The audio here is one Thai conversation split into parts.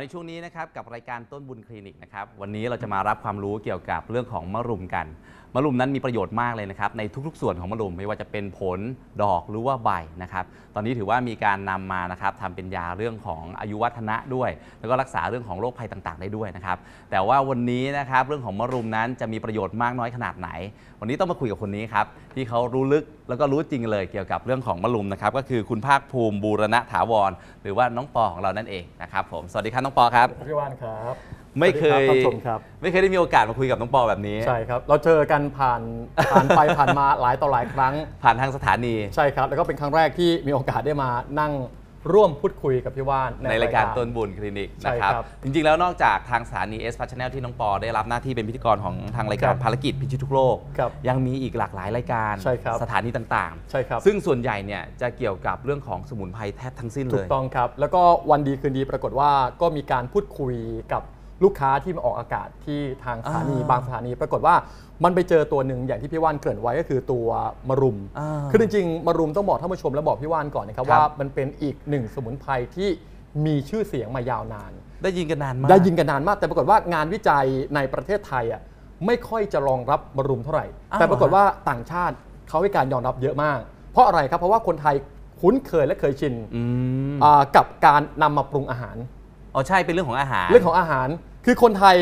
มาในช่วงนี้นะครับกับรายการต้นบุญคลินิกนะครับวันนี้เราจะมารับความรู้เกี่ยวกับเรื่องของมะรุมกัน มะรุมนั้นมีประโยชน์มากเลยนะครับในทุกๆ ส่วนของมะรุมไม่ว่าจะเป็นผลดอกหรือว่าใบนะครับตอนนี้ถือว่ามีการนำมานะครับทำเป็นยาเรื่องของอายุวัฒนะด้วย แล้วก็รักษาเรื่องของโรคภัยต่างๆ ได้ด้วยนะครับแต่ว่าวันนี้นะครับเรื่องของมะรุมนั้นจะมีประโยชน์มากน้อยขนาดไหน วันนี้ต้องมาคุยกับคนนี้ครับที่เขารู้ลึกแล้วก็รู้จริงเลยเกี่ยวกับเรื่องของมะรุมนะครับก็คือคุณภาคภูมิบูรณะถาวร หรือว่าน้องปอของเรานั่นเองนะครับผมสวัสดีครับน้องปอครับพี่ว่านครับ ไม่เคยสวัสดีรับท่านผู้ชมครับ ไม่เคยได้มีโอกาสมาคุยกับน้องปอแบบนี้ ใช่ครับ เราเจอกันผ่านผ่านไปผ่านมาหลายต่อหลายครั้ง ผ่านทางสถานี ใช่ครับ แล้วก็เป็นครั้งแรกที่มีโอกาสได้มานั่งร่วมพูดคุยกับพี่ว่านในรายการต้นบุญคลินิกใช่นะครับครับ จริงๆแล้วนอกจากทางสถานีเอสพัชแนลที่น้องปอได้รับหน้าที่เป็นพิธีกรของทางรายการครับภารกิจพิชิตทุกโลกครับยังมีอีกหลากหลายรายการใช่ครับสถานีต่างใช่ครับๆซึ่งส่วนใหญ่เนี่ยจะเกี่ยวกับเรื่องของสมุนไพรแทบทั้งสิ้นเลถูยกต้องครับ แล้วก็วันดีคืนดีปรากฏว่าก็มีการพูดคุยกับ ลูกค้าที่มาออกอากาศที่ทางสถานีอ่าบางสถานี ปรากฏว่ามันไปเจอตัวหนึ่งอย่างที่พี่ว่านเกริ่นไว้ก็คือตัวมะรุมอ่าคือจริงๆมะรุมต้องบอกท่านผู้ชมและบอกพี่ว่านก่อนนะครับครับว่ามันเป็นอีกหนึ่งสมุนไพรที่มีชื่อเสียงมายาวนาน ได้ยินกันนานมาก ได้ยินกันนานมาก แต่ปรากฏว่างานวิจัยในประเทศไทยอะไม่ค่อยจะรองรับมะรุมเท่าไหร่อ้าวแต่ปรากฏว่าต่างชาติเขาให้การยอมรับเยอะมาก เพราะอะไรครับ เพราะว่าคนไทยคุ้นเคยและเคยชินอืมอ่ากับการนำมาปรุงอาหาร อ๋อใช่เป็นเรื่องของอาหาร เรื่องของอาหาร คือคนไทย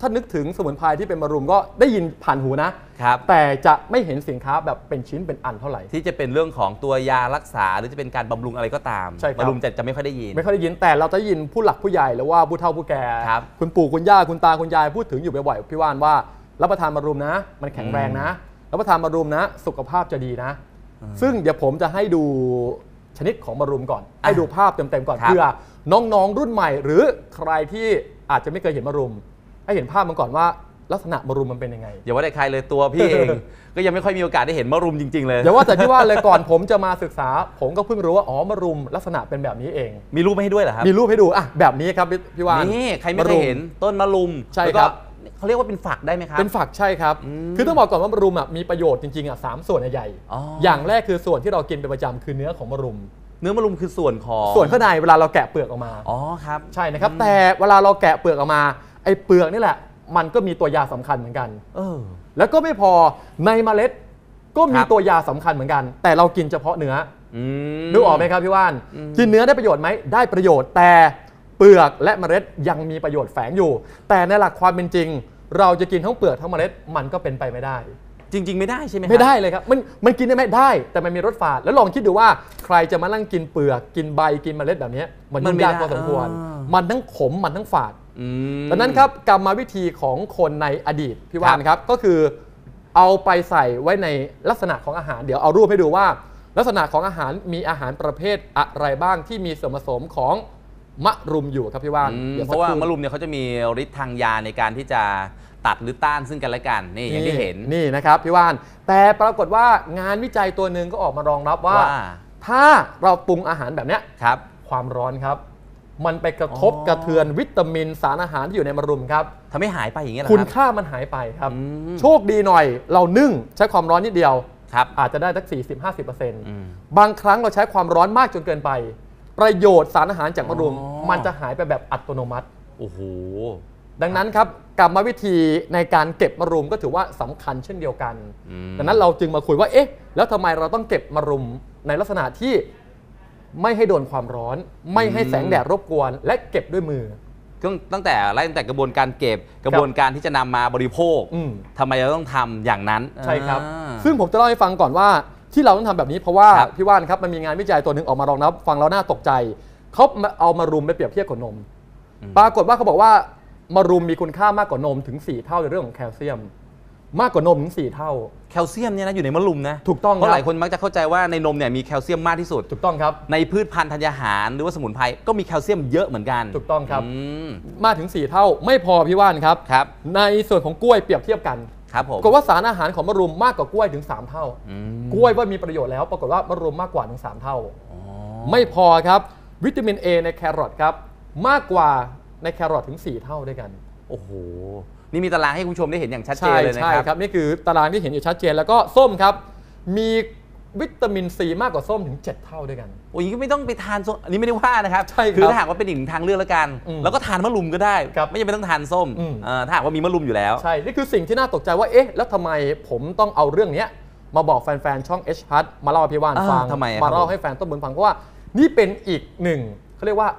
ถ้านึกถึงสมุนไพรที่เป็นมะรุมก็ได้ยินผ่านหูนะ ครับ แต่จะไม่เห็นสินค้าแบบเป็นชิ้นเป็นอันเท่าไหร่ ที่จะเป็นเรื่องของตัวยารักษาหรือจะเป็นการบำรุงอะไรก็ตามใช่ครับ บำรุงจะจะไม่ค่อยได้ยิน ไม่ค่อยได้ยินแต่เราจะได้ยินผู้หลักผู้ใหญ่หรือว่าผู้เฒ่าผู้แก่ครับคุณปู่คุณย่าคุณตาคุณยายพูดถึงอยู่บ่อยๆพี่ว่านว่ารับประทานมะรุมนะ มันแข็งแรงนะรับประทานมะรุมนะ สุขภาพจะดีนะ ซึ่งเดี๋ยวผมจะให้ดูชนิดของมะรุมก่อน ให้ดูภาพเต็มๆก่อนครับ เพื่อน้องๆรุ่นใหม่ หรือใครที่ อาจจะไม่เคยเห็นมะรุม ให้เห็นภาพมันก่อนว่าลักษณะมะรุมมันเป็นยังไง อย่าว่าแต่ใครเลยตัวพี่เอง ก็ยังไม่ค่อยมีโอกาสได้เห็นมะรุมจริงๆเลยอย่าว่าแต่พี่ว่านเลยก่อนผมจะมาศึกษา ผมก็เพิ่งรู้ว่าอ๋อมะรุมลักษณะเป็นแบบนี้เอง มีรูปมาให้ด้วยเหรอครับมีรูปให้ดูอะแบบนี้ครับพี่พี่ว่านนี่ใครไม่เคยเห็นต้นมะรุมใช่แล้วก็ครับเขาเรียกว่าเป็นฝักได้ไหมครับ เป็นฝักใช่ครับอืมคือต้องบอกก่อนว่ามะรุมอะมีประโยชน์จริงๆอะสามส่วนใหญ่ๆอ๋ออย่างแรกคือส่วนที่เรากินเป็นประจำคือเนื้อของมะรุม เนื้อมะรุมคือส่วนของส่วนข้างในเวลาเราแกะเปลือกออกมาอ๋อครับใช่นะครับแต่เวลาเราแกะเปลือกออกมาไอ้เปลือกนี่แหละ มันก็มีตัวยาสำคัญเหมือนกันเออแล้วก็ไม่พอในเมล็ดก็มีครับตัวยาสำคัญเหมือนกัน แต่เรากินเฉพาะเนื้ออืมนึกออกไหมครับพี่ว่านอืมกินเนื้อได้ประโยชน์ไหมได้ประโยชน์ แต่เปลือกและเมล็ดยังมีประโยชน์แฝงอยู่ แต่ในหลักความเป็นจริง เราจะกินทั้งเปลือกทั้งเมล็ดมันก็เป็นไปไม่ได้ จริง ๆ ไม่ได้ใช่ไหมครับไม่ได้เลยครับ มันมันกินได้ไหมได้ แต่มันมีรสฝาด แล้วลองคิดดูว่าใครจะมานั่งกินเปลือก กินใบกินเมล็ดแบบเนี้ยมันมันยุ่งไม่ยากได้พอสมควร อ่ามันทั้งขมมันทั้งฝาดอืม ดังนั้นครับกรรมวิธีของคนในอดีตพี่ว่าครับนะครับก็คือ เอาไปใส่ไว้ในลักษณะของอาหาร เดี๋ยวเอารูปให้ดูว่า ลักษณะของอาหารมีอาหารประเภทอะไรบ้างที่มีส่วนผสมของมะรุมอยู่ครับพี่ว่านอืมดี๋ยเพสักราะว่าค มะรุมเนี่ยเขาจะมีฤทธิ์ทางยาในการที่จะ ตัดหรือต้านซึ่งกันและกันนี่อย่างที่เห็นนี่นะครับพี่ว่าน แต่ปรากฏว่างานวิจัยตัวหนึ่งก็ออกมารองรับว่าว่าถ้าเราปรุงอาหารแบบเนี้ยครับ ความร้อนครับ มันไปกระทบอ๋อกระเทือนวิตามินสารอาหารที่อยู่ในมะรุมครับทำให้หายไปอย่างเงี้ยเหรอคุณรับค่ามันหายไปครับอืมโชคดีหน่อย เรานึ่งใช้ความร้อนนิดเดียวครับอาจจะได้สัก 40-50%อืมบางครั้งเราใช้ความร้อนมากจนเกินไป ประโยชน์สารอาหารจากมะรุมอ๋อมันจะหายไปแบบอัตโนมัติ โอ้โห ดังนั้นครับกรรมวิธีในการเก็บมะรุมก็ถือว่าสำคัญเช่นเดียวกันอืมดังนั้นเราจึงมาคุยว่า เอ๊ะ แล้วทำไมเราต้องเก็บมะรุมในลักษณะที่ไม่ให้โดนความร้อน ไม่ให้แสงแดดรบกวน และเก็บด้วยมือตั้งตั้งแต่ไล่ตั้งแต่กระบวนการเก็บกระบวนการที่จะนำมาบริโภคอืมทำไมเราต้องทำอย่างนั้น ใช่ครับอ่าซึ่งผมจะเล่าให้ฟังก่อนว่า ที่เราต้องทำแบบนี้เพราะว่าครับพี่ว่านครับมันมีงานวิจัยตัวหนึ่งออกมารองรับฟังแล้วน่าตกใจเขาเอามารุมไปเปรียบเทียบกับนม ปรากฏว่าเขาบอกว่า มารุมมีคุณค่ามากกว่านมถึง 4 เท่าในเรื่องของแคลเซียม มากกว่านมถึง 4 เท่า แคลเซียมเนี่ยนะอยู่ในมะรุมนะถูกต้องเพราะครับหลายคนมักจะเข้าใจว่าในนมเนี่ยมีแคลเซียมมากที่สุด ถูกต้องครับ ในพืชพันธุ์ธัญญาหารหรือว่าสมุนไพรก็มีแคลเซียมเยอะเหมือนกันถูกต้องครับมมากถึง 4 เท่า ไม่พอพี่ว่านครับ ครับในส่วนของกล้วยเปรียบเทียบกันครับผมปรากฏว่าสารอาหารของมะรุมมากกว่ากล้วยถึง 3 เท่า อืมกล้วยว่ามีประโยชน์แล้ว ปรากฏว่ามะรุมมากกว่าถึง 3 เท่า อ๋อไม่พอครับ วิตามิน A ในแครอทครับ มากกว่า ในแครอทถึง 4 เท่าด้วยกัน โอ้โห นี่มีตารางให้คุณผู้ชมได้เห็นอย่างชัดเจใช่นเลยนะใช่ครับครับ นี่คือตารางที่เห็นอยู่ชัดเจนแล้วก็ส้มครับ มีวิตามินซีมากกว่าส้มถึง 7 เท่าด้วยกัน โอ้ยก็ไม่ต้องไปทานส้มอันนี้ไม่ได้ว่านะครับใช่ครับคือถ้าหากว่าเป็นอีกหนึ่งทางเลือกแล้วกันอืมแล้วก็ทานมะรุมก็ได้ครับไม่จำเป็นต้องทานส้มอืมเอ่อถ้าหากว่ามีมะรุมอยู่แล้ว ใช่ นี่คือสิ่งที่น่าตกใจว่า เอ๊ะ แล้วทำไมผมต้องเอาเรื่องเนี้ยมาบอกแฟนๆ ช่อง H p a t มาเล่าให้พี่ว่านอ่าฟังทำไมอะมาครับเล่าผมให้แฟนต้นบุญฟังเพราะว่านี่เป็นอีกหนึ่งเขาเรียกว่า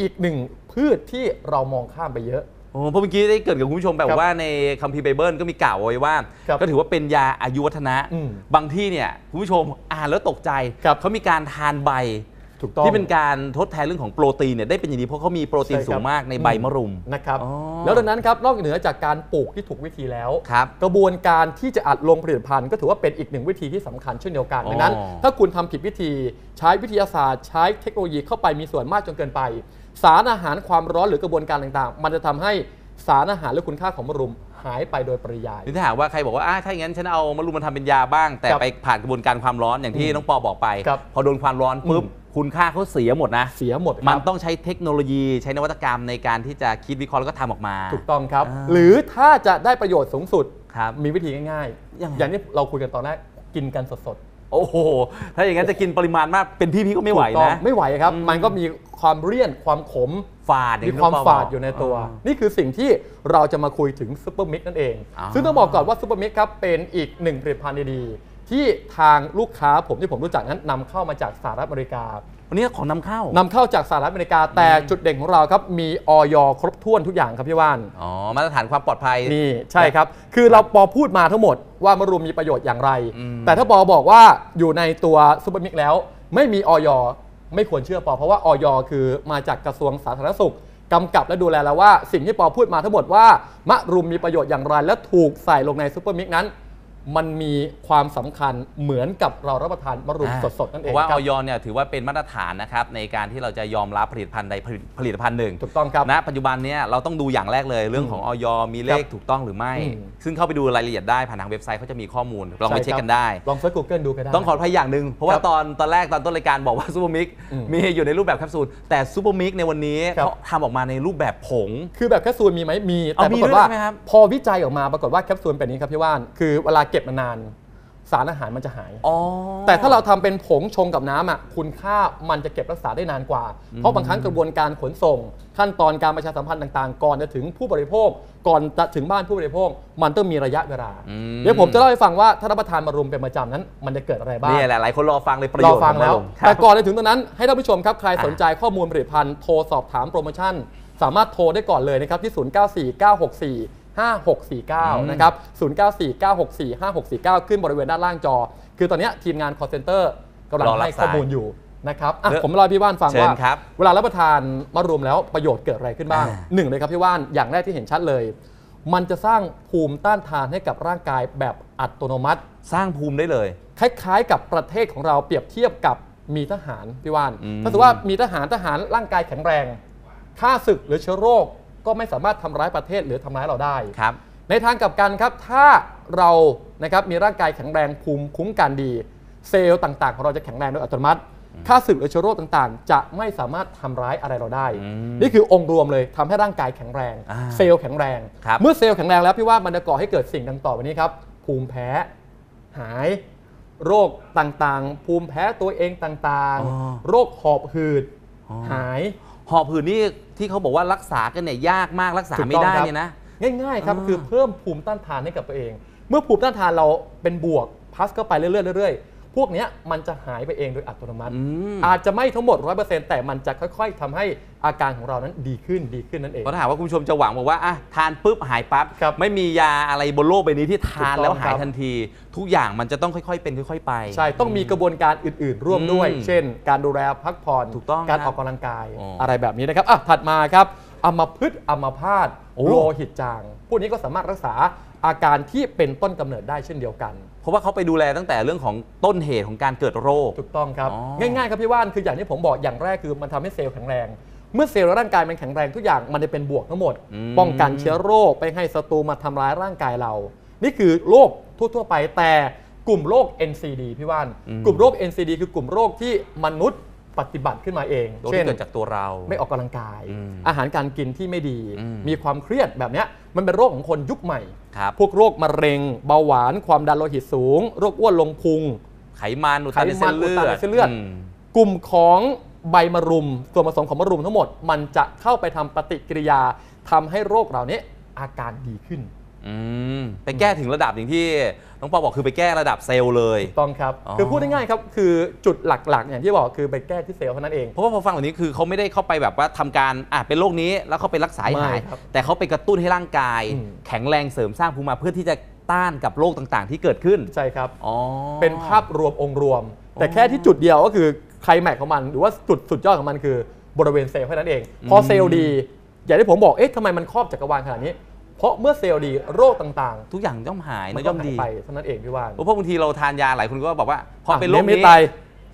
อีกหนึ่ง พืชที่เรามองข้ามไปเยอะโอ้เพราะเมื่อกี้ได้เกริดกับคุณผู้ชมแบบครับว่าในคัมภีร์ไบเบิลก็มีกล่าวเอาไว้ว่าครับก็ถือว่าเป็นยาอายุวัฒนะอืมบางที่เนี่ยคุณผู้ชมอ่านแล้วตกใจครับเขามีการทานใบถูกต้องที่เป็นการทดแทนเรื่องของโปรตีนเนี่ยได้เป็นอย่างดีเพราะเขามีโปรตีนใช่ครับสูงมากในใบมะรุมนะครับอ๋อแล้วดังนั้นครับนอกเหนือจากการปลูกที่ถูกวิธีแล้วครับกระบวนการที่จะอัดลงผลิตภัณฑ์ก็ถือว่าเป็นอีกหนึ่งวิธีที่สำคัญเช่นเดียวกันอ๋อดังนั้น ถ้าคุณทำผิดวิธี ใช้วิทยาศาสตร์ ใช้เทคโนโลยีเข้าไปมีส่วนมากจนเกินไป สารอาหารความร้อนหรือกระบวนการต่างๆ มันจะทำให้สารอาหารและคุณค่าของมะรุมหายไปโดยปริยายนี่ถ้าหากว่าใครบอกว่าอะถ้าอย่างนั้นฉันเอามะรุมมาทำเป็นยาบ้าง แต่ครับไปผ่านกระบวนการความร้อนอย่างที่อืมน้องปอบอกไปครับพอโดนความร้อนปุ๊บอืมคุณค่าเขาเสียหมดนะ เสียหมดครับมันต้องใช้เทคโนโลยีใช้นวัตกรรมในการที่จะคิดวิเคราะห์แล้วก็ทำออกมา ถูกต้องครับอ่าหรือถ้าจะได้ประโยชน์สูงสุดครับมีวิธีง่ายยังไงๆอย่างที่เราคุยกันตอนแรกกินกันสด โอ้โห ถ้าอย่างนั้นจะกินปริมาณมาก เป็นพี่พี่ก็ๆไม่ไหวถูกต้องนะ ไม่ไหวครับอืมมันก็มีความเลี่ยน ความขม ฝาดอย่งมีที่ความน้งปฝาดบกอยู่ในตัวอ่านี่คือสิ่งที่เราจะมาคุยถึงซูเปอร์มิกนั่นเองอ๋อซึ่งต้องบอกก่อนว่าซูเปอร์มิกครับเป็นอีกหนึ่งผลิตภัณฑ์ดีๆที่ทางลูกค้าผมที่ผมรู้จักนั้นนำเข้ามาจากสหรัฐอเมริกา วันนี้ของนำเข้า นำเข้าจากสหรัฐอเมริกาแต่จุดเด่นของเราครับมีออยครบถ้วนทุกอย่างครับพี่ว่าน อ๋อมาตรฐานความปลอดภัย นี่ใช่ครับ คือเราปอพูดมาทั้งหมดว่ามะรุมมีประโยชน์อย่างไร อืม แต่ถ้าปอบอกว่าอยู่ในตัวซูเปอร์มิกแล้ว ไม่มีออยไม่ควรเชื่อปอ เพราะว่าออยคือมาจากกระทรวงสาธารณสุขกำกับและดูแลแล้วว่าสิ่งที่ปอพูดมาทั้งหมดว่ามะรุมมีประโยชน์อย่างไร และถูกใส่ลงในซูเปอร์มิกนั้น มันมีความสำคัญเหมือนกับเรารับประทานมะรุมอ่าสดๆนั่นเอเพงราะว่าคอรับอยเนี่ยถือว่าเป็นมาตรฐานนะครับในการที่เราจะยอมรับผลิตภัณฑ์ใดผลิตผลิตภัณฑ์หนึ่งถูกต้องครับณปัจจุบันเนี้เราต้องดูอย่างแรกเลยเรื่องของออยมีเลขถูกต้องหรือไม่อืมซึ่งเข้าไปดูรายละเอียดได้ผ่านทางเว็บไซต์เขาจะมีข้อมูลลองไปใช่เช็คครับกันได้ลองเซิร์ช Google ดูก็ได้ต้องขออภัยอย่างหนึ่งเพราะว่าครับตอนตอนแรกตอนต้นรายการบอกว่าซูเปอร์มิกอืมมีอยู่ในรูปแบบแคปซูลแต่ซูเปอร์มิกในวันนี้ครับเขาทำออกมาในรูปแบบผง คือแบบแคปซูลมีไหมมีเอาแต่ปมีรากฏด้วยว่าใช่ไหมครับพอวิจัยออกมาปรากฏว่าแคปซูลเป็นอย่างนี้ครับพี่ว่านคือเวลาเก็บนานๆสารอาหารมันจะหาย อ๋อ แต่ถ้าเราทำเป็นผงชงกับน้ำอะคุณค่ามันจะเก็บรักษาได้นานกว่า เพราะบางครั้งกระบวนการขนส่ง ขั้นตอนการประชาสัมพันธ์ต่างๆ ก่อนจะถึงผู้บริโภค ก่อนจะถึงบ้านผู้บริโภค มันต้องมีระยะเวลา อืม เดี๋ยวผมจะเล่าให้ฟังว่าถ้ารับประทานมารุมเป็นประจำนั้น มันจะเกิดอะไรบ้างนี่แหละหลายคนรอฟังเลยประโยรอชน์ฟังแล้ว ของมันแต่ครับก่อนจะถึงตรงนั้นให้ท่านผู้ชมครับ ใครอะสนใจข้อมูลผลิตภัณฑ์โทรสอบถามโปรโมชั่น สามารถโทรได้ก่อนเลยนะครับ ที่ 0949645649 นะครับ 0949645649 ขึ้นบริเวณด้านล่างจอ คือตอนเนี้ยทีมงาน call center กำลังรอรับให้ข้อมูลสายอยู่นะครับอะเดี๋ยวผมเล่าให้พี่ว่านฟังเชิญว่าครับเวลารับประทานมะรุมแล้วประโยชน์เกิดอะไรขึ้นบ้างอ่าหนึ่งเลยครับพี่ว่านอย่างแรกที่เห็นชัดเลย มันจะสร้างภูมิต้านทานให้กับร่างกายแบบอัตโนมัติ สร้างภูมิได้เลย คล้ายๆ กับประเทศของเราเปรียบเทียบกับมีทหารพี่ว่านอืมถ้าสมมติว่ามีทหารทหารร่างกายแข็งแรงค่าศึกหรือเชื้อโรค ก็ไม่สามารถทำร้ายประเทศหรือทำร้ายเราได้ครับ ในทางกลับกันครับถ้าเรานะครับมีร่างกายแข็งแรงภูมิคุ้มกันดี เซลล์ต่างๆของเราจะแข็งแรงโดยอัตโนมัติค่าศึกหรือเชื้อโรคต่างๆ จะไม่สามารถทำร้ายอะไรเราได้อืมนี่คือองค์รวมเลยทำให้ร่างกายแข็งแรงอ่าเซลล์แข็งแรงครับเมื่อเซลล์แข็งแรงแล้วพี่ว่ามันจะก่อให้เกิดสิ่งดังต่อไปนี้ครับ ภูมิแพ้หาย โรคต่างๆ ภูมิแพ้ตัวเองต่างอ๋อๆโรคหอบหืดอ๋อหาย หอบหืดนี่ที่เขาบอกว่ารักษากันเนี่ยยากมากรักษาถูกไม่ต้องได้ครับเนี่ยนะ ง่ายๆครับอ่าคือเพิ่มภูมิต้านทานให้กับตัวเอง เมื่อภูมิต้านทานเราเป็นบวกพัสเข้าไปเรื่อยๆเรื่อยๆ พวกเนี้ยมันจะหายไปเองโดยอัตโนมัติอืมอาจจะไม่ทั้งหมด 100%แต่มันจะค่อย ๆทำให้อาการของเรานั้นดีขึ้นดีขึ้นนั่นเองเพราะถ้าหากว่าคุณผู้ชมจะหวังบอกว่าอะทานปุ๊บหายปั๊บครับไม่มียาอะไรบนโลกใบนี้ที่ทานถูกต้องแล้วหายครับทันที ทุกอย่างมันจะต้องค่อยๆ เป็นค่อยๆ ไป ใช่ ต้องมีกระบวนการอื่นๆ ร่วมด้วยอืมเช่น การดูแลพักผ่อนถูกต้องการครับออกกำลังกายอ๋อออะไรแบบนี้นะครับอะถัดมาครับอัมพฤกษ์อัมพาตโอ้โลหิตจาง พวกนี้ก็สามารถรักษาอาการที่เป็นต้นกำเนิดได้เช่นเดียวกัน เพราะว่าเขาไปดูแลตั้งแต่เรื่องของต้นเหตุของการเกิดโรค ถูกต้องครับ อ๋อ ง่ายๆครับพี่ว่านคืออย่างที่ผมบอกอย่างแรกคือมันทำให้เซลล์แข็งแรง เมื่อเซลล์ร่างกายมันแข็งแรงทุกอย่างมันจะเป็นบวกทั้งหมดอืมป้องกันเชื้อโรคไปให้ศัตรูมาทำร้ายร่างกายเรา นี่คือโรคทั่วๆไปแต่กลุ่มโรค NCD พี่ว่าน กลุ่มโรค NCD คือกลุ่มโรคที่มนุษย์ ปฏิบัติขึ้นมาเองโรคเช่นที่เกิดจากตัวเราไม่ออกกำลังกายอืมอาหารการกินที่ไม่ดีอืมมีความเครียดแบบเนี้ยมันเป็นโรคของคนยุคใหม่ครับพวกโรคมะเร็ง เบาหวาน ความดันโลหิตสูง โรคอ้วนลงพุง ไขมันอุดตันในเส้นเลืไขมันอุดตันอในดเส้นเลือดมกลุ่มของใบมะรุมส่วนผสมของมะรุมทั้งหมด มันจะเข้าไปทำปฏิกิริยาทำให้โรคเหล่านี้อาการดีขึ้น อืมไปแก้ถึงระดับอย่างที่น้องปอบอกคือไปแก้ระดับเซลล์เลย ถูกต้องครับ อ๋อ คือพูดง่ายๆครับ คือจุดหลักๆอย่างที่บอกคือไปแก้ที่เซลล์เท่านั้นเอง เพราะว่าพอฟังแบบนี้คือเขาไม่ได้เข้าไปแบบว่าทำการอะเป็นโรคนี้แล้วเขาไปรักษาให้หาย ไม่ครับแต่เขาไปกระตุ้นให้ร่างกาย อืม แข็งแรงเสริมสร้างภูมิมาเพื่อที่จะต้านกับโรคต่างๆ ที่เกิดขึ้นใช่ครับ อ๋อ เป็นภาพรวมองค์รวม แต่อ๋อแค่ที่จุดเดียวก็คือไคลแม็กซ์ของมัน หรือว่าจุดสุดยอดของมันคือบริเวณเซลล์แค่นั้นเอง พอเซลล์ดี อย่างที่ผมบอกเอ๊ะทำไมมันครอบจักรวาลขนาดนี้ เพราะเมื่อเซลล์ดีโรคต่างทุกอย่างย่อมหายๆนะมันย่ก็อมหายดีไปเท่านั้นเองพี่ว่านเพราะบางทีเราทานยาหลายคนก็บอกว่า พออะเป็นโรคไม่นี้ตาย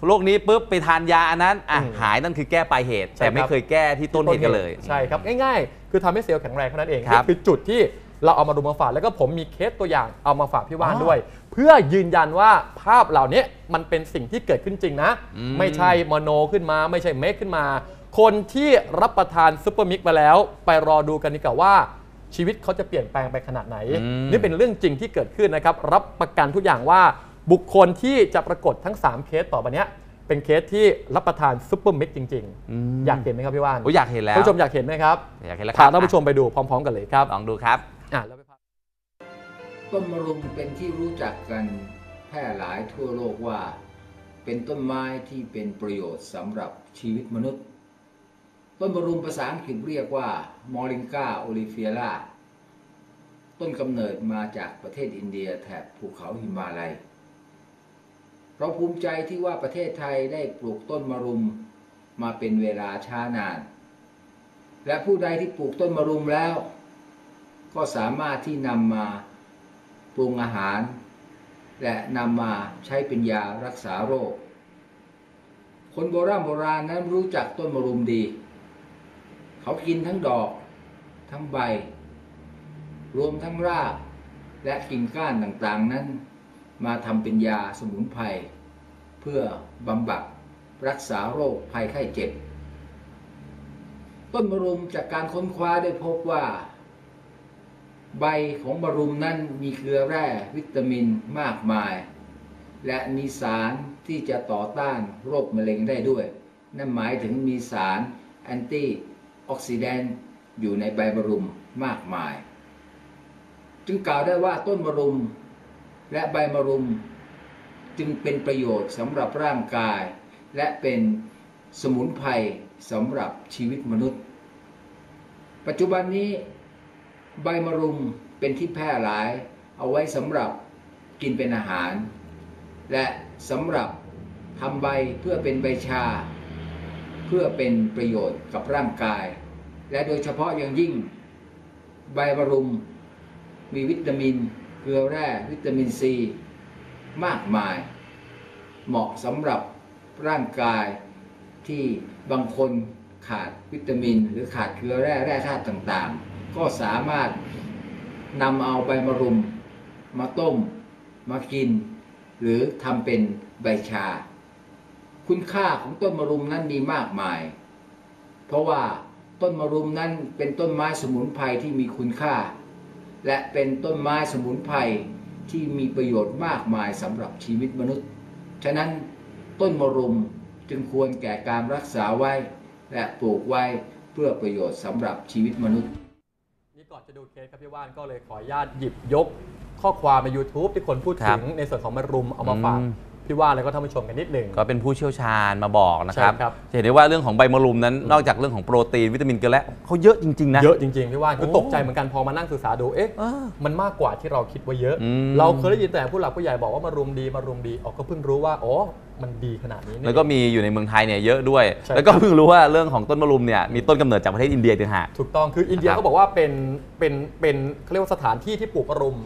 โรคนี้ปุ๊บไปทานยาอันนั้นอะอืมหายนั่นคือแก้ปลายเหตุ ใช่แต่ไม่ครับ เคยแก้ที่ต้นเหตุกันเลย ใช่ครับ ง่ายๆ คือทำให้เซลล์แข็งแรงเท่านั้นเองครับนี่คือจุดที่เราเอามาดูมาฝากแล้วก็ผมมีเคสตัวอย่างเอามาฝากพี่ว่านอ๋อด้วย เพื่อยืนยันว่าภาพเหล่านี้มันเป็นสิ่งที่เกิดขึ้นจริงนะ อืม ไม่ใช่มโนขึ้นมา ไม่ใช่เมคขึ้นมา คนที่รับประทานซุปเปอร์มิกมาแล้ว ไปรอดูกันดีกว่าว่า ชีวิตเขาจะเปลี่ยนแปลงไปขนาดไหนอืมนี่เป็นเรื่องจริงที่เกิดขึ้นนะครับ รับประกันทุกอย่างว่าบุคคลที่จะปรากฏทั้ง 3 เคสต่อไปเนี้ยเป็นเคสที่รับประทานซุปเปอร์มิกจริงมๆอยากเห็นไหมครับพี่ว่านโอ้ยอยากเห็นแล้วท่านผู้ชมอยากเห็นไหมครับอยากเห็นแล้วคพารับท่านผู้ชมไปดูพร้อม ๆ กันเลยครับลองดูครับอะแล้วไปพักต้นมะรุมเป็นที่รู้จักกันแพร่หลายทั่วโลกว่า เป็นต้นไม้ที่เป็นประโยชน์สำหรับชีวิตมนุษย์ ต้นมะรุมภาษาอังกฤษเรียกว่ามอริงกาโอลิเฟียร่าต้นกำเนิดมาจากประเทศอินเดียแถบภูเขาหิมาลัย เราภูมิใจที่ว่าประเทศไทยได้ปลูกต้นมะรุมมาเป็นเวลาช้านาน และผู้ใดที่ปลูกต้นมะรุมแล้ว ก็สามารถที่นำมาปรุงอาหาร และนำมาใช้เป็นยารักษาโรค คนโบราณโบราณนั้นรู้จักต้นมะรุมดี เขากินทั้งดอก ทั้งใบ รวมทั้งราก และกิ่งก้านต่างๆนั้น มาทำเป็นยาสมุนไพรเพื่อบำบัดรักษาโรคภัยไข้เจ็บ ต้นมะรุมจากการค้นคว้าได้พบว่า ใบของมะรุมนั้นมีเกลือแร่วิตามินมากมาย และมีสารที่จะต่อต้านโรคมะเร็งได้ด้วย นั่นหมายถึงมีสารแอนตี้ ออกซิแดนต์อยู่ในใบมะรุมมากมาย จึงกล่าวได้ว่าต้นมะรุมและใบมะรุมจึงเป็นประโยชน์สำหรับร่างกาย และเป็นสมุนไพรสำหรับชีวิตมนุษย์ ปัจจุบันนี้ใบมะรุมเป็นที่แพร่หลาย เอาไว้สำหรับกินเป็นอาหาร และสำหรับทำใบเพื่อเป็นใบชา เพื่อเป็นประโยชน์กับร่างกาย และโดยเฉพาะอย่างยิ่งใบมะรุม มีวิตามิน เกลือแร่วิตามินซี มากมาย เหมาะสำหรับร่างกายที่บางคนขาดวิตามิน หรือขาดเกลือแร่แร่ธาตุต่างๆ ก็สามารถนำเอาใบมะรุม มาต้ม มากิน หรือทำเป็นใบชา คุณค่าของต้นมะรุมนั้นมีมากมาย เพราะว่าต้นมะรุมนั้นเป็นต้นไม้สมุนไพรที่มีคุณค่า และเป็นต้นไม้สมุนไพรที่มีประโยชน์มากมายสำหรับชีวิตมนุษย์ ฉะนั้นต้นมะรุมจึงควรแก่การรักษาไว้ และปลูกไว้เพื่อประโยชน์สำหรับชีวิตมนุษย์ นี่ก่อนจะดูเคสครับพี่ว่านก็เลยขออนุญาตหยิบยกข้อความใน YouTube ที่คนพูดครัถึบงในส่วนของมะรุมเอามาฝากอืม พี่ว่านแล้วก็ท่านผู้ชมกันนิดหนึ่ง ก็เป็นผู้เชี่ยวชาญมาบอกนะครับ ใช่ครับ จะเห็นได้ว่าเรื่องของใบมะรุมนั้น นอกจากเรื่องของโปรตีนวิตามินเกลือและเขาเยอะจริง ๆ นะ เยอะจริงๆพี่ว่านคือโอ้ตกใจเหมือนกันพอมานั่งศึกษาดูเอ๊ะเออมันมากกว่าที่เราคิดว่าเยอะ อืม เราเคยได้ยินแต่ผู้หลักผู้ใหญ่บอกว่ามารุมดีมารุมดีออกก็เพิ่งรู้ว่าอ๋อมันดีขนาดนี้นี่ แล้วก็มีอยู่ในเมืองไทยเนี่ยเยอะด้วย ใช่แล้วก็เพิ่งรู้ว่าเรื่องของต้นมะรุมเนี่ยมีต้นกำเนิดจากประเทศอินเดียต่างหาก ถูกต้องคืออินเดียครับเขาบอกว่าเป็นเป็นเป็นเขาเรียกว่าสถานที่ที่ปลูกมะรุม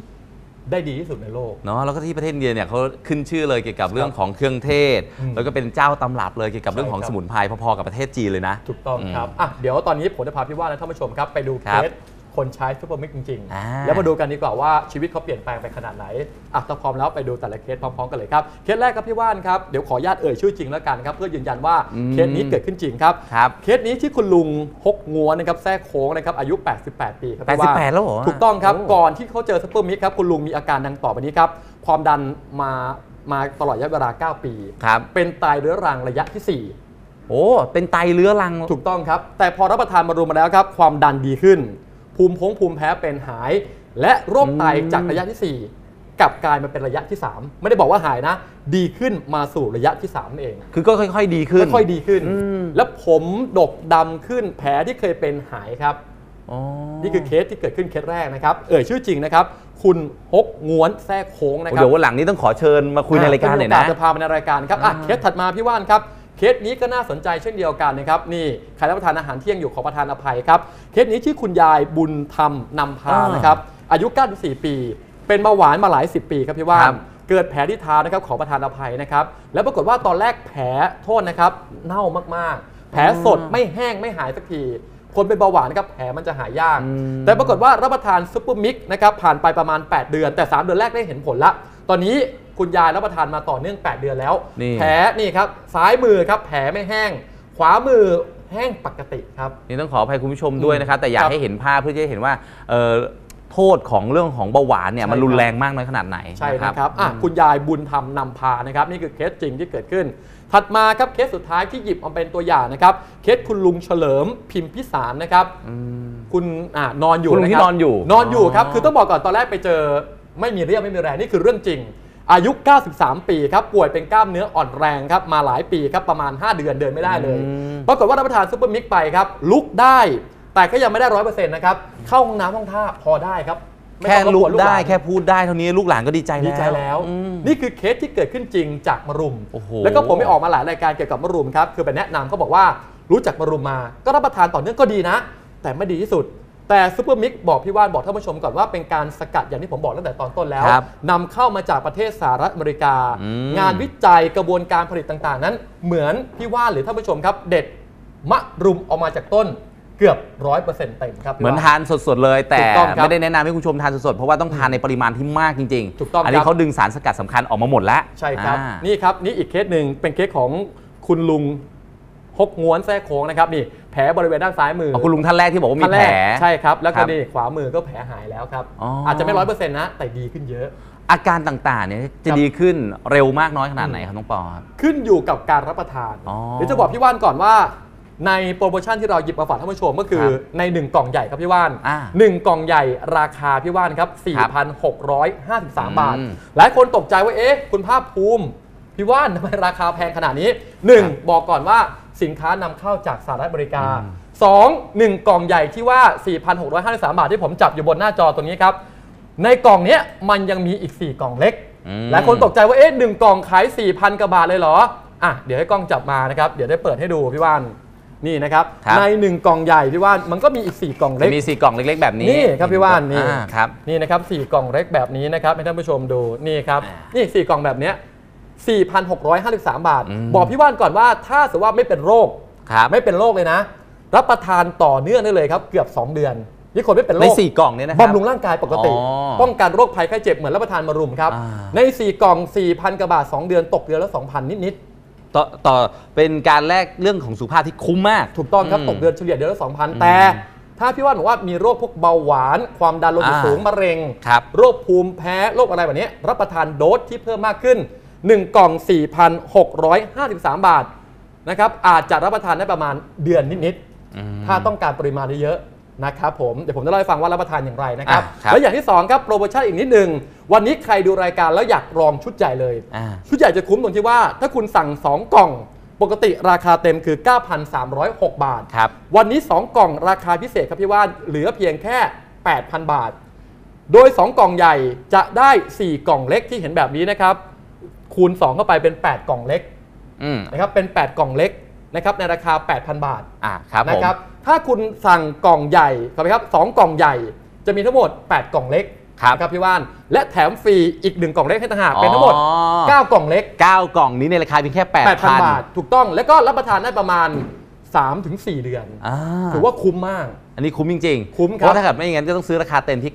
ได้ดีที่สุดในโลก เนาะแล้วก็ที่ประเทศอินเดียเนี่ยเขาขึ้นชื่อเลยเกี่ยวกับเรื่องของเครื่องเทศ อืมแล้วก็เป็นเจ้าตำรับเลยเกี่ยวกับใช่เรื่องของครับสมุนไพรพอๆกับประเทศจีนเลยนะ ถูกต้องอืมครับอะเดี๋ยวตอนนี้ผมจะพาพี่ว่านและท่านผู้ชมครับ ไปดูเคครับ ส คนใช้ซูเปอร์มิกจริงอ่าๆแล้วมาดูกันดีกว่าว่าชีวิตเขาเปลี่ยนแปลงไปขนาดไหนอะถ้าพร้อมแล้วไปดูแต่ละเคสพร้อมๆกันเลยครับ เคสแรกครับพี่ว่านครับเดี๋ยวขออนุญาตเอ่ยชื่อจริงแล้วกันครับเพื่อยืนยันว่าเคสนี้เกิดขึ้นจริงครับครับเคสนี้ที่คุณลุงฮกงัวนะครับแท้โค้งนะครับอายุ 88 ปีครับพี่ว่าน88แล้วเหรอถูกต้องครับโอ้ก่อนที่เขาเจอซูเปอร์มิกครับคุณลุงมีอาการดังต่อไปนี้ครับความดันมามาตลอดระยะเวลา 9 ปีครับเป็นไตเรื้อรังระยะที่โอ้ เป็นไตเรื้อรัง4ถูกต้องครับ แต่พอรับประทานมารุมมาแล้วครับ ความดันดีขึ้น ภูมิพงภูมิแพ้เป็นหาย และโรคไตอืมจากระยะที่ 4กลับกลายมาเป็นระยะที่ 3 ไม่ได้บอกว่าหายนะ ดีขึ้นมาสู่ระยะที่3นั่นเอง คือก็ค่อย ๆ ดีขึ้นค่อยๆดีขึ้นอืมแล้วผมดกดำขึ้นแผลที่เคยเป็นหายครับอ๋อนี่คือเคสที่เกิดขึ้นเคสแรกนะครับ เอ่ยชื่อจริงนะครับ คุณฮกงวนแทรกโค้งนะครัเดี๋ยววันหลังนี้ต้องขอเชิญมาคุยในรายการหน่อยถ้มีโอนะจะพามาในรายการครับอะอ่าเคสถัดมาพี่ว่านครับ เคสนี้ก็น่าสนใจเช่นเดียวกันนะครับนี่ใครรับประทานอาหารเที่ยงอยู่ขอประทานอภัยครับเคสนี้ชื่อคุณยายบุญธรรมนำพานะครับอายุ 94 ปี เป็นเบาหวานมาหลาย 10 ปีครับพี่ว่านเกิดแผลที่เท้านะครับขอประทานอภัยนะครับแล้วปรากฏว่าตอนแรกแผลโทษนะครับเน่ามากๆ แผลสดไม่แห้งไม่หายสักทีคนเป็นเบาหวานนะครับแผลมันจะหายยาก แต่ปรากฏว่ารับประทานซุปเปอร์มิกซ์นะครับผ่านไปประมาณ 8 เดือน แต่ 3 เดือนแรกได้เห็นผลละ ตอนนี้ คุณยายรับประทานมาต่อเนื่อง 8 เดือนแล้ว นี่ แผลนี่ครับซ้ายมือครับแผลไม่แห้ง ขวามือแห้งปกติครับ นี่ต้องขออภัยคุณผู้ชมด้วยนะครับ แต่อยาคกรับให้เห็นภาพเพื่อจะให้เห็นว่าเอ่อโทษของเรื่องของเบาหวานเนี่ยใช่มันรุนครับ แรงมากน้อยขนาดไหนใช่นะครับอะคุณยายบุญธรรมนำพานะครับนี่คือเคสจริงที่เกิดขึ้น ถัดมาครับเคสสุดท้ายที่หยิบมาเป็นตัวอย่างนะครับ เคสคุณลุงเฉลิมพิมพิสารนะครับ อืม คุณอ่านอนอยู่คุณลุงที่ะรับนอนอยู่นอนอยู่ครับอ๋อคือต้องบอกก่อนตอนแรกไปเจอไม่มีเรี่ยวไม่มีแรงนี่คือเรื่องจริง อายุ 93 ปีครับป่วยเป็นกล้ามเนื้ออ่อนแรงครับมาหลายปีครับประมาณ 5 เดือนเดินไม่ได้เลยอืมปรากฏว่ารับประทานซุปเปอร์มิกซ์ไปครับลุกได้ แต่ก็ยังไม่ได้ร้อยเปอร์เซ็นต์นะครับเข้าห้องน้ำห้องท่าพอได้ครับไม่แค่ต้องรบลุวกนหได้ลานแค่พูดได้เท่านี้ลูกหลานก็ดีใจแล้วดีใจแล้วอืมนี่คือเคสที่เกิดขึ้นจริงจากมะรุมโอ้โหแล้วก็ผมไปออกมาหลายรายการเกี่ยวกับมะรุมครับคือไปแนะนำเขาบอกว่ารู้จักมะรุมมา ก็รับประทานต่อเนื่องก็ดีนะ แต่ไม่ดีที่สุด แต่ซูเปอร์มิกบอกพี่ว่านบอกท่านผู้ชมก่อนว่าเป็นการสกัดอย่างที่ผมบอกตั้งแต่ตอนต้นแล้วครับนำเข้ามาจากประเทศสหรัฐอเมริกา อืม งานวิจัยกระบวนการผลิตต่างๆ นั้น เหมือนพี่ว่านหรือท่านผู้ชมครับ เด็ดมะรุมออกมาจากต้นเกือบร้อยเปอร์เซ็นต์เต็มครับพี่เหมือนว่ ทานสดๆเลย แต่ถูกต้องครับไม่ได้แนะนำให้คุณผู้ชมทานสดๆเพราะว่าต้องทานในปริมาณที่มากจริงๆถูกต้องอันนี้ครับ เขาดึงสารสกัดสำคัญออกมาหมดแล้วใช่ครับ อ่า นี่ครับ นี่อีกเคสหนึ่งเป็นเคสของคุณลุง ฮกง้วนแท้โค้งนะครับนี่แผลบริเวณด้านซ้ายมือเอาคุณลุงท่านแรกที่บอกว่ามีท่านแผรลกใช่ครับแล้วคก็รับนี่ขวามือก็แผลหายแล้วครับอ๋อออาจจะไม่ร้อยเปอร์เซ็นต์นะแต่ดีขึ้นเยอะ อาการต่างๆเนี่ยจะครับดีขึ้นเร็วมากน้อยขนาดไหนครับน้องปอครับขึ้นอยู่กับการรับประทานอ๋อเดี๋ยวจะบอกพี่ว่านก่อนว่าในโปรโมชั่นที่เราหยิบมาฝากท่านผู้ชมก็คือครับใน 1 กล่องใหญ่ครับพี่ว่านอ่าหนึ่งกล่องใหญ่ราคาพี่ว่านครับครับ4,653 บาทอืมหลายคนตกใจว่าเอ๊ะคุณภาคภูมิพี่ว่านทำไมราคาแพงขนาดนี้ 1. บอกก่อนว่า สินค้านำเข้าจากสหรัฐอเมริกา 2. 1 กล่องใหญ่ที่ว่า 4,653 บาทที่ผมจับอยู่บนหน้าจอตรงนี้ครับ ในกล่องเนี้ยมันยังมีอีก 4 กล่องเล็ก อืม หลายคนตกใจว่าเอ๊ะหนึ่งกล่องขาย 4,000กว่าบาทเลยเหรอ อะ เดี๋ยวให้กล้องจับมานะครับ เดี๋ยวได้เปิดให้ดูพี่ว่าน นี่นะครับ ครับ ใน1กล่องใหญ่พี่ว่านมันก็มีอีก 4 กล่องเล็กจะมีสี่กล่องเล็กๆแบบนี้นี่ครับพี่ว่านนี่อ่ครับ นี่นะครับสี่กล่องเล็กแบบนี้นะครับให้ท่านผู้ชมดูนี่ครับอ่านี่สี่กล่องแบบเนี้ย 4,653 บาท อืม บอกพี่ว่านก่อนว่าถ้าสมมติว่าไม่เป็นโรค ครับไม่เป็นโรคเลยนะ รับประทานต่อเนื่องได้เลยครับเกือบ 2 เดือน นี่คนไม่เป็นโรในค สี่กล่องเนี่ยนะครับ บำรุงร่างกายปกติ อ๋อป้องกันโรคภัยไข้เจ็บเหมือนรับประทานมารุมครับ อ่า ใน 4 กล่อง 4,000กว่าบาท 2 เดือนตกเดือนละ 2,000 นิด ต่อต่อเป็นการแลกเรื่องของสุขภาพที่คุ้มมาก ๆ ถูกต้องครับมตกเดือนเฉลี่ยเดือนละ 2,000 แต่ ถ้าพี่ว่านบอกว่ามีโรคพวกเบาหวาน ความดันโลหิตอ่า สูงมะเร็ง ครับ โรคภูมิแพ้ โรคอะไรแบบนี้ รับประทานโดสที่เพิ่มมากขึ้น 1 กล่อง 4,653 บาทนะครับอาจจะรับประทานได้ประมาณเดือนนิดๆอืมถ้าต้องการปริมาณเยอะๆนะครับผมเดี๋ยวผมจะเล่าให้ฟังว่ารับประทานอย่างไรนะครับอะครับแล้วอย่างที่ 2 ครับโปรโมชั่นอีกนิดหนึ่งวันนี้ใครดูรายการแล้วอยากลองชุดใหญ่เลยอ่าชุดใหญ่จะคุ้มตรงที่ว่า ถ้าคุณสั่ง 2 กล่องปกติราคาเต็มคือ 9,306 บาทครับวันนี้ 2 กล่องราคาพิเศษครับพี่ว่านเหลือเพียงแค่ 8,000 บาท โดย 2 กล่องใหญ่จะได้ 4 กล่องเล็กที่เห็นแบบนี้นะครับ คูณ 2 เข้าไปเป็น 8 กล่องเล็กอืมนะครับเป็น 8 กล่องเล็กนะครับในราคา 8,000 บาทอ่าครับผมนะครับถ้าคุณสั่งกล่องใหญ่ครับครับสองกล่องใหญ่จะมีทั้งหมด 8 กล่องเล็กครับ นะครับพี่ว่านและแถมฟรีอีก 1 กล่องเล็กให้ต่างหากเป็นทั้งหมด อ๋อ 9 กล่องเล็ก เก้ากล่องนี้ในราคาเพียงแค่8,000 8,000 บาท ถูกต้องแล้วก็รับประทานได้ประมาณ 3-4 เดือนอ่าถือว่าคุ้มมาก อันนี้คุ้มจริงๆคุ้มครับ เพราะถ้าเกิดไม่อย่างนั้นก็ต้องซื้อราคาเต็มที่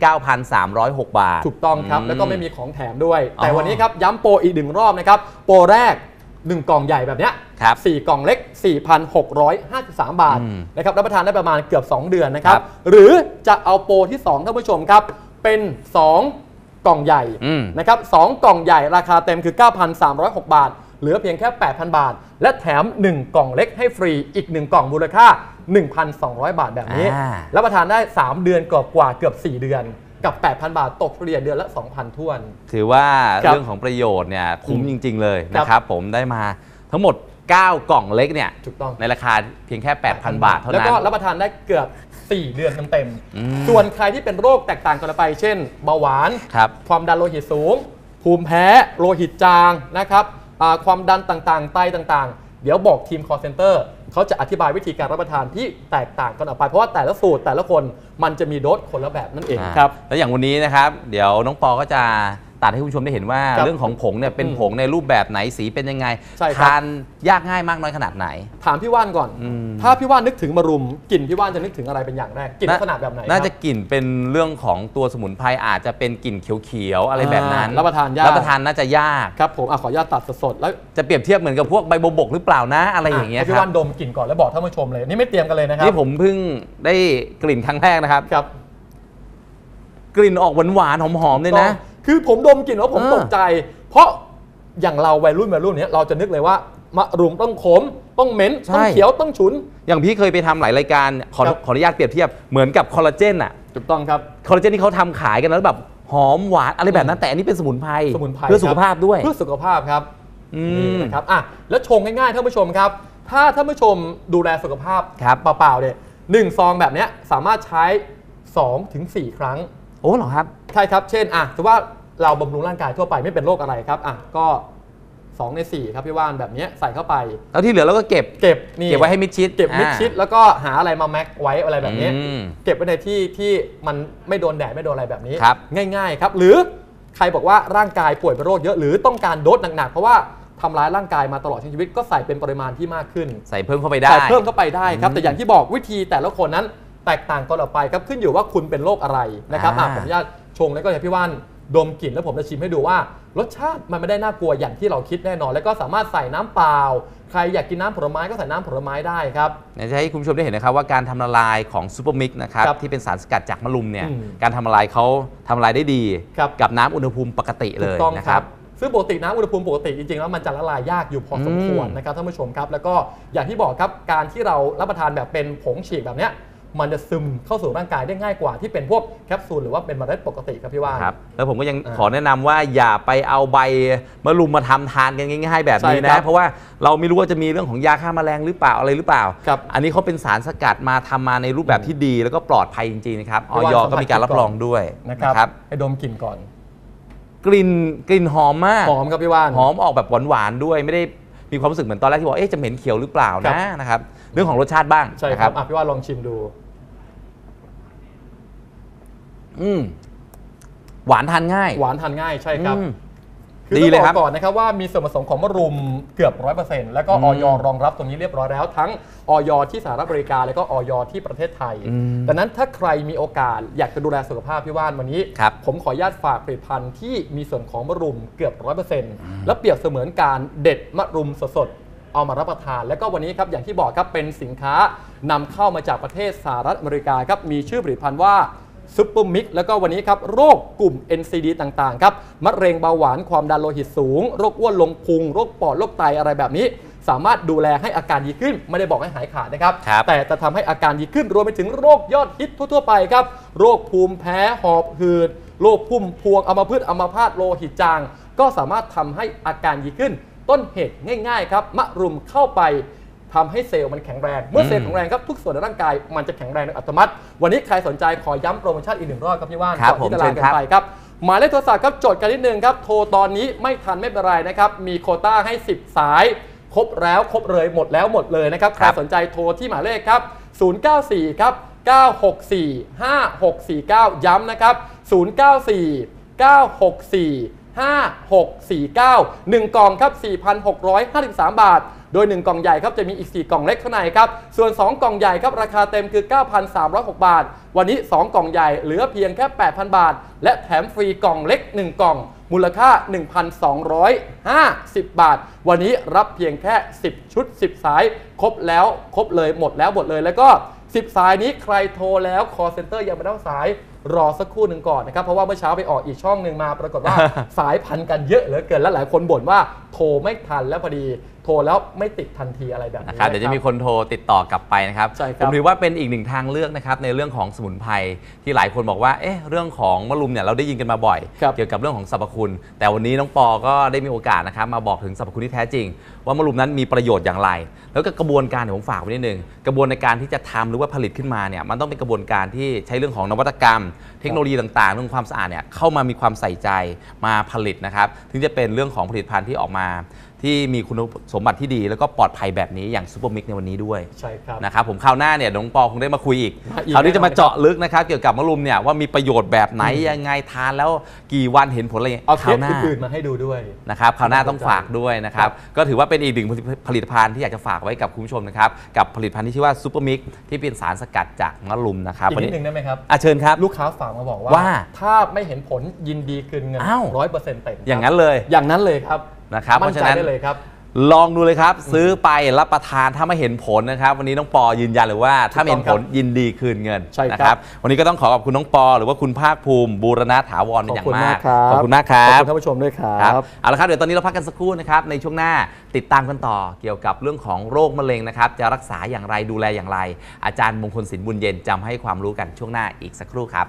9,306 บาท ถูกต้องครับอืมแล้วก็ไม่มีของแถมด้วยอ๋อแต่วันนี้ครับย้ำโปรอีกหนึ่งรอบนะครับ โปรแรก 1 กล่องใหญ่แบบเนี้ยครับสี่กล่องเล็ก 4,653 บาทอืมนะครับรับประทานได้ประมาณเกือบ 2 เดือนนะครับครับ หรือจะเอาโปรที่2ท่านผู้ชมครับ เป็น 2 กล่องใหญ่อืมนะครับสองกล่องใหญ่ราคาเต็มคือ 9,306 บาท เหลือเพียงแค่ 8,000 บาท และแถม 1 กล่องเล็กให้ฟรีอีก 1 กล่องมูลค่า 1,200 บาทแบบนี้อ่ารับประทานได้ 3 เดือนกว่าๆเกือบ 4 เดือนกับ 8,000 บาท ตกเฉลี่ยเดือนละ 2,000ท้วน ถือว่าครับเรื่องของประโยชน์เนี่ยคุ้มอืมจริง ๆ เลยครับนะครับผมได้มาทั้งหมด 9 กล่องเล็กเนี่ยถูกต้องในราคาเพียงแค่ 8,000 บาทเท่าแล้วนั้นก็รับประทานได้เกือบ 4 เดือนเต็มอืมๆส่วนใครที่เป็นโรคแตกต่างกันออกไป เช่นเบาหวานครับความดันโลหิตสูง ภูมิแพ้ โลหิตจางนะครับอ่า ความดันต่างๆ ไตต่างๆ เดี๋ยวบอกทีม call center เขาจะอธิบายวิธีการรับประทานที่แตกต่างกันออกไป เพราะว่าแต่ละสูตรแต่ละคนมันจะมีโดสคนละแบบนั่นเองครับ แล้วอย่างวันนี้นะครับ เดี๋ยวน้องปอก็จะ ตัดให้คุณผู้ชมได้เห็นว่าครับเรื่องของผงเนี่ยเป็นอืมผงในรูปแบบไหนสีเป็นยังไงใช่ครับ ทานยากง่ายมากน้อยขนาดไหน ถามพี่ว่านก่อน อืม ถ้าพี่ว่านนึกถึงมะรุมกลิ่นพี่ว่านจะนึกถึงอะไรเป็นอย่างแรกกลิ่นลักษณะแบบไหนน่าครับจะกลิ่นเป็นเรื่องของตัวสมุนไพรอาจจะเป็นกลิ่นเขียวๆอะไรแบบนั้นอ่ารับประทานยาก รับประทานน่าจะยาก ครับผมอะขออนุญาตตัดสดๆแล้วจะเปรียบเทียบเหมือนกับพวกใบบัวบกหรือเปล่านะอะไรอย่างเงี้ยให้คพี่รับว่านดมกลิ่นก่อนแล้วบอกท่านผู้ชมเลยนี่ไม่เตรียมกันเลยนะครับนี่ผมเพิ่งได้กลิ่นครั้งแรกนะครับ ครับ กลิ่นออกหวานๆหอมๆเลยนะ คือผมดมกลิ่นแล้วผมเออตกใจ เพราะอย่างเราวัยรุ่นวัยรุ่นเนี้ยเราจะนึกเลยว่ามะรุมต้องขม ต้องเหม็น ต้องเขียวต้องฉุน อย่างพี่เคยไปทำหลายรายการขอครับขออนุญาตเปรียบเทียบเหมือนกับคอลลาเจนอะถูกต้องครับคอลลาเจนที่เขาทำขายกันแล้วแบบหอมหวานอะไรแบบนั้นแต่อันนี้เป็นสมุนไพรสมุนไพรเพื่อสุขภาพด้วยเพื่อสุขภาพครับอืนี่มนะครับอะแล้วชงง่ายๆท่านผู้ชมครับ ถ้าท่านผู้ชมดูแลสุขภาพครับเปล่าๆเนี่ยหนึ่งซองแบบเนี้ยสามารถใช้2ถึง4ครั้ง โอ้เหรอครับ ใช่ครับ เช่นอะถือว่าเราบำรุงร่างกายทั่วไปไม่เป็นโรคอะไรครับอะก็2ใน4ครับพี่ว่านแบบเนี้ยใส่เข้าไป แล้วที่เหลือเราก็เก็บ เก็บนี่เก็บไว้ให้มิดชิดเก็บมิดอ่าชิด แล้วก็หาอะไรมาแม็กไว้อะไรแบบนี้อืมเก็บไว้ในที่ที่มันไม่โดนแดดไม่โดนอะไรแบบนี้ ครับ ง่ายๆครับ หรือใครบอกว่าร่างกายป่วยเป็นโรคเยอะหรือต้องการโดสหนักๆ เพราะว่าทำร้ายร่างกายมาตลอดชีวิตก็ใส่เป็นปริมาณที่มากขึ้น ใส่เพิ่มเข้าไปได้ ใส่เพิ่มเข้าไปได้ครับอืมแต่อย่างที่บอกวิธีแต่ละคนนั้นแตกต่างกันออกไปครับขึ้นอยู่ว่าคุณเป็นโรคอะไรนะครับอ่า อะผมอนุญาต ชงแล้วก็ให้พี่ว่านดมกลิ่นแล้วผมจะชิมให้ดูว่ารสชาติมันไม่ได้น่ากลัวอย่างที่เราคิดแน่นอน แล้วก็สามารถใส่น้ำเปล่า ใครอยากกินน้ำผลไม้ก็ใส่น้ำผลไม้ได้ครับอยากจะให้คุณผู้ชมได้เห็นนะครับว่าการทำละลายของซูเปอร์มิกนะครับครับที่เป็นสารสกัดจากมะรุมเนี่ยอืมการทำละลายเขาทำละลายได้ดี ครับ กับน้ำอุณหภูมิปกติเลถูยกต้องนะคครัรับ บ ซึ่งปกติน้ำอุณหภูมิปกติจริงๆแล้วมันจะละลายยากอยู่พอสมควรอืมนะครับท่านผู้ชมครับ แล้วก็อย่างที่บอกครับการที่เรารับประทานแบบเป็นผงฉีกแบบเนี้ย มันจะซึมเข้าสู่ร่างกายได้ง่ายกว่าที่เป็นพวกแคปซูลหรือว่าเป็นเมล็ดปกติครับพี่ว่านครับแล้วผมก็ยังอ่าขอแนะนำว่าอย่าไปเอาใบมะรุมมาทำทานกันง่ายๆแบบนี้ใช่ครันะบเพราะว่าเราไม่รู้ว่าจะมีเรื่องของยาฆ่าแมลงหรือเปล่าอะไรหรือเปล่าครับอันนี้เขาเป็นสารสกัดมาทำมาในรูปแบบที่ดี แล้วก็ปลอดภัยจริงๆนะครับอไม่อยว่าก็มีการรับรองด้วยนะครับให้ดมกลิ่นก่อน กลิ่นกลิ่นหอมมากหอมครับพี่ว่านหอมออกแบบหวานๆด้วยไม่ได้มีความรู้สึกเหมือนตอนแรกที่บอกเอ๊ะจะเหม็นเขียวหรือเปล่าครันะบนะครับเรื่องของรสชาติบ้างใช่นะคครัรับบอะพี่ว่านลองชิมดู อืมหวานทานง่าย หวานทานง่ายใช่ครับอืมคือดีต้องเลยบคอรักบก่อนนะครับว่ามีส่วนผสมของมะรุมเกือบร้อยเปอร์เซ็นต์แล้วก็อืมออยรองรับตรงนี้เรียบร้อยแล้ว ทั้งออยที่สหรัฐอเมริกาแล้วก็ออยที่ประเทศไทยอืมดังนั้นถ้าใครมีโอกาสอยากจะดูแลสุขภาพพี่ว่านวันนี้ ครับ ผมขออนุญาตฝากผลิตภัณฑ์ที่มีส่วนของมะรุมเกือบร้อยเปอร์เซ็นต์และเปรียบเสมือนการเด็ดมะรุมสดๆเอามารับประทาน แล้วก็วันนี้ครับอย่างที่บอกครับเป็นสินค้านำเข้ามาจากประเทศสหรัฐอเมริกาครับมีชื่อผลิตภัณฑ์ว่า ซุปเปอร์มิกแล้วก็วันนี้ครับโรคกลุ่ม NCD ต่างๆครับมะเร็งเบาหวานความดันโลหิตสูง โรคอ้วนลงพุง โรคปอดโรคไตอะไรแบบนี้ สามารถดูแลให้อาการดีขึ้น ไม่ได้บอกให้หายขาดนะครับ ครับ แต่จะทำให้อาการดีขึ้นรวมไปถึงโรคยอดฮิตทั่วๆไปครับ โรคภูมิแพ้หอบหืด โรคพุ่มพวงอัมพฤกษ์อัมพาตโลหิตจาง ก็สามารถทำให้อาการดีขึ้น ต้นเหตุง่าย ๆ ครับมะรุมเข้าไป ทำให้เซลล์มันแข็งแรง เมื่อเซลล์แข็งแรงครับทุกส่วนในร่างกายมันจะแข็งแรงโดยอัตโนมัติ วันนี้ใครสนใจขอย้ำโปรโมชั่นอีกหนึ่งรอบครับพี่ว่านครับก่อนที่จะผมลาเชิญกันครับไปครับหมายเลขโทรศัพท์ครับจดกันนิดนึงครับโทรตอนนี้ไม่ทันไม่เป็นไรนะครับมีโควต้าให้ 10 สาย ครบแล้วครบเลยหมดแล้วหมดเลยนะครับใครครับสนใจโทรที่หมายเลขครับ 094 ครับ 964 5649 ย้ำนะครับ 094 964 5649 1กล่องครับ 4,653 บาทโดย 1 กล่องใหญ่ครับจะมีอีก 4 กล่องเล็กข้างในครับ ส่วน 2 กล่องใหญ่ครับราคาเต็มคือ 9,306 บาท วันนี้ 2 กล่องใหญ่เหลือเพียงแค่ 8,000 บาท และแถมฟรีกล่องเล็ก 1 กล่อง มูลค่า 1,250 บาท วันนี้รับเพียงแค่ 10 ชุด 10 สาย ครบแล้วครบเลยหมดแล้วหมดเลยแล้วก็ 10 สายนี้ใครโทรแล้ว call center ยังไม่ได้สายรอสักครู่หนึ่งก่อนนะครับ เพราะว่าเมื่อเช้าไปออกอีกช่องหนึ่งมา ปรากฏว่าสายพันธุ์กันเยอะเหลือเกินและหลายคนบ่นว่าโทรไม่ทันแล้วพอดี โทรแล้วไม่ติดทันทีอะไรแบบนี้นะครับเดี๋ยวจะมีคนโทรติดต่อกลับไปนะครับใช่คผรับมถือว่าเป็นอีกหนึ่งทางเลือกนะครับในเรื่องของสมุนไพรที่หลายคนบอกว่าเอ๊ะเรื่องของมะรุมเนี่ยเราได้ยินกันมาบ่อยครับเกี่ยวกับเรื่องของสรรพคุณ แต่วันนี้น้องปอก็ได้มีโอกาสนะครับมาบอกถึงสรรพคุณที่แท้จริง ว่ามะรุมนั้นมีประโยชน์อย่างไร แล้วก็กระบวนการเดี๋ยวผมฝากไว้นิดนึงกระบวนในการที่จะทำหรือว่าผลิตขึ้นมาเนี่ยมันต้องเป็นกระบวนการที่ใช้เรื่องของนวัตกรรม เทคโนโลยีต่างๆ เรื่องความสะอาดเนี่ยเข้ามามีความใส่ใจมาผลิตนะครับถึงจะเป็นเรื่องของผลิตภัณฑ์ที่ออกมา ที่มีคุณสมบัติที่ดี แล้วก็ปลอดภัยแบบนี้อย่างซูเปอร์มิกในวันนี้ด้วยใช่ครับนะครับผมคราวหน้าเนี่ยน้องปอคงได้มาคุยอีกมาอีกคราวนี้จะมาแน่นอนเจาะลึกนะครับเกี่ยวกับมะรุมเนี่ยว่ามีประโยชน์แบบไหนยังไงทานแล้วกี่วันเห็นผลอะไรอย่างเงี้ยเอาเทคราปวหน้าอื่นๆมาให้ดูด้วยนะครับคราวหน้าต้องฝากด้วยนะครับก็ถือว่าเป็นอีกหนึ่งผลิตภัณฑ์ที่อยากจะฝากไว้กับคุณผู้ชมนะครับกับผลิตภัณฑ์ที่ชื่อว่าซูเปอร์มิกที่เป็นสารสกัดจากมะรุมนะครับอีกวันนิดนี้นึงได้ไหมครับอะเชิญครับลูกค้าฝากมาบอกว่าว่าถ้าไม่เห็นผลยินดีคืนเงินอ้าวร้อยเปอร์เซ็นต์เต็มอย่างนั้นเลย อย่างนั้นเลยครับ นะครับมั่นเพราะใจฉะนั้น ได้เลยครับ ลองดูเลยครับ ซื้อไปรับประทานถ้าไม่เห็นผลนะครับ วันนี้น้องปอยืนยันเลยว่า ถ้าไม่เห็นผลยินดีคืนเงินใช่ครับนะวันนี้ก็ต้องขอขอบคุณน้องปอ หรือว่าคุณภาคภูมิบูรณะถาวรเป็นอย่างมากครับขอบคุณมากครัขอบบคุณท่านผู้ชมด้วยครัครับบเอาละครับเดี๋ยวตอนนี้เราพักกันสักครู่นะครับในช่วงหน้าติดตามกันต่อเกี่ยวกับเรื่องของโรคมะเร็งนะครับ จะรักษาอย่างไรดูแลอย่างไร อาจารย์มงคลศิลป์บุญเย็นจำให้ความรู้กันช่วงหน้าอีกสักครู่ครับ